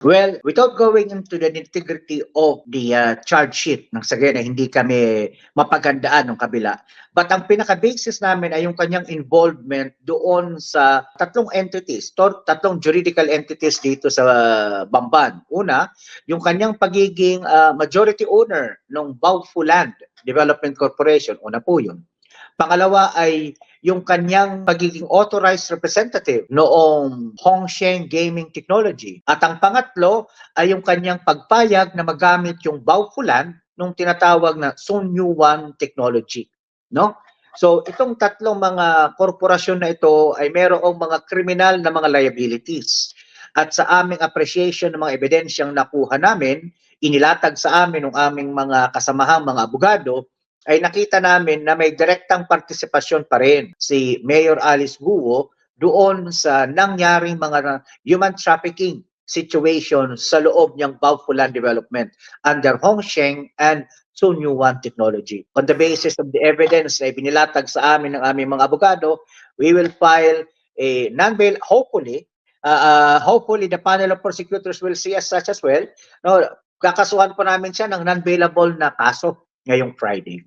Well, without going into the integrity of the uh, charge sheet ng sagay na hindi kami mapagandaan ng kabila. But ang pinaka-basis namin ay yung kanyang involvement doon sa tatlong entities, tatlong juridical entities dito sa Bamban. Una, yung kanyang pagiging uh, majority owner ng Baofu Land Development Corporation. Una po yun. Pangalawa ay yung kanyang pagiging authorized representative noong Hongsheng Gaming Technology. At ang pangatlo ay yung kanyang pagpayag na magamit yung Baufulan nung tinatawag na Sun Yuan Technology. No? So itong tatlong mga korporasyon na ito ay mayroong mga kriminal na mga liabilities. At sa aming appreciation ng mga ebidensyang nakuha namin, inilatag sa amin ng aming mga kasamahang mga abogado, ay nakita namin na may direktang partisipasyon pa rin si Mayor Alice Guo doon sa nangyaring mga human trafficking situation sa loob niyang Baofulan Development under Hongsheng and Sun Yuan Technology. On the basis of the evidence na ibinilatag sa amin ng aming mga abogado, we will file a non-bail, hopefully, uh, uh, hopefully the panel of prosecutors will see as such as well. No, kakasuhan po namin siya ng non-bailable na kaso ngayong Friday.